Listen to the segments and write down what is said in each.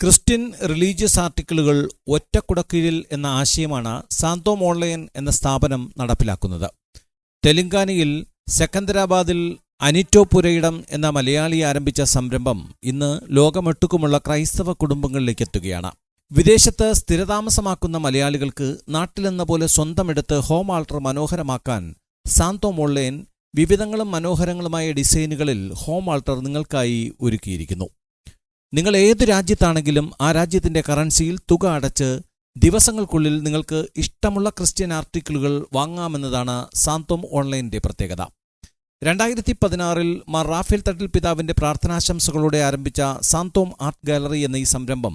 Christian religious ആർട്ടിക്കിളുകൾ ഒറ്റക്കുടക്കീഴിൽ എന്ന ആശയമാണ് Santhome online എന്ന സ്ഥാപനം നടപ്പിലാക്കുന്നത്. തെലങ്കാനയിൽ സെക്കന്ദരാബാദിൽ അനിറ്റോപുരയിടം എന്ന മലയാളി ആരംഭിച്ച സംരംഭം ഇന്ന് ലോകമൊട്ടുക്കുമുള്ള ക്രൈസ്തവ കുടുംബങ്ങളിലേക്ക് എത്തുകയാണ്. വിദേശത്ത് സ്ഥിരതാമസമാക്കുന്ന മലയാളികൾക്ക് നാട്ടിലെന്ന പോലെ സ്വന്തമെടുത്ത് ഹോം ആൾട്ടർ മനോഹരമാക്കാൻ സാന്തോം ഓൺലൈൻ വിവിധങ്ങളും മനോഹരങ്ങളുമായ ഡിസൈനുകളിൽ ഹോം ആൾട്ടർ നിങ്ങൾക്കായി ഒരുക്കിയിരിക്കുന്നു. നിങ്ങൾ ഏത് രാജ്യത്താണെങ്കിലും ആ രാജ്യത്തിന്റെ കറൻസിയിൽ തുക അടച്ച് ദിവസങ്ങൾക്കുള്ളിൽ നിങ്ങൾക്ക് ഇഷ്ടമുള്ള ക്രിസ്ത്യൻ ആർട്ടിക്കിളുകൾ വാങ്ങാമെന്നതാണ് സാന്തോം ഓൺലൈനിന്റെ പ്രത്യേകത. രണ്ടായിരത്തി പതിനാറിൽ മാർ റാഫേൽ തട്ടിൽ പിതാവിന്റെ പ്രാർത്ഥനാശംസകളോടെ ആരംഭിച്ച സാന്തോം ആർട്ട് ഗാലറി എന്ന ഈ സംരംഭം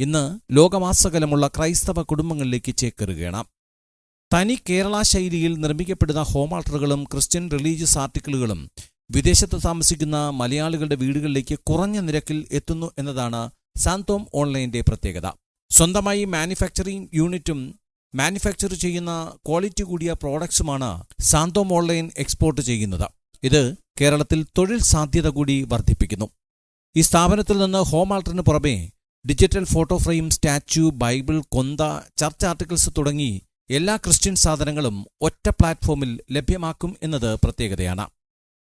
ഇന്ന് ലോകമാസകലമുള്ള ക്രൈസ്തവ കുടുംബങ്ങളിലേക്ക് ചേക്കേറുകയാണ്. തനി കേരള ശൈലിയിൽ നിർമ്മിക്കപ്പെടുന്ന ഹോം ആൾട്ടറുകളും ക്രിസ്ത്യൻ റിലീജിയസ് ആർട്ടിക്കിളുകളും വിദേശത്ത് താമസിക്കുന്ന മലയാളികളുടെ വീടുകളിലേക്ക് കുറഞ്ഞ നിരക്കിൽ എത്തുന്നു എന്നതാണ് സാന്തോം ഓൺലൈന്റെ പ്രത്യേകത. സ്വന്തമായി മാനുഫാക്ചറിംഗ് യൂണിറ്റും മാനുഫാക്ചർ ചെയ്യുന്ന ക്വാളിറ്റി കൂടിയ പ്രോഡക്ട്സുമാണ് സാന്തോം ഓൺലൈൻ എക്സ്പോർട്ട് ചെയ്യുന്നത്. ഇത് കേരളത്തിൽ തൊഴിൽ സാധ്യത കൂടി വർദ്ധിപ്പിക്കുന്നു. ഈ സ്ഥാപനത്തിൽ നിന്ന് ഹോം ആൾട്ടറിന് പുറമെ digital photo frame statue Bible കൊന്ത ചർച്ച് ആർട്ടിക്കിൾസ് തുടങ്ങി എല്ലാ ക്രിസ്ത്യൻ സാധനങ്ങളും ഒറ്റ പ്ലാറ്റ്ഫോമിൽ ലഭ്യമാക്കും എന്നത് പ്രത്യേകതയാണ്.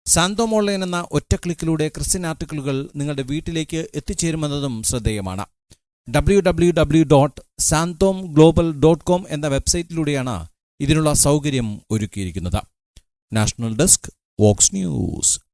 സാന്തോം ഓൺലൈൻ എന്ന ഒറ്റ ക്ലിക്കിലൂടെ ക്രിസ്ത്യൻ ആർട്ടിക്കിളുകൾ നിങ്ങളുടെ വീട്ടിലേക്ക് എത്തിച്ചേരുമെന്നതും ശ്രദ്ധേയമാണ്. W W W dot Santhom global dot com എന്ന വെബ്സൈറ്റിലൂടെയാണ് ഇതിനുള്ള സൗകര്യം ഒരുക്കിയിരിക്കുന്നത്. National desk Vox news.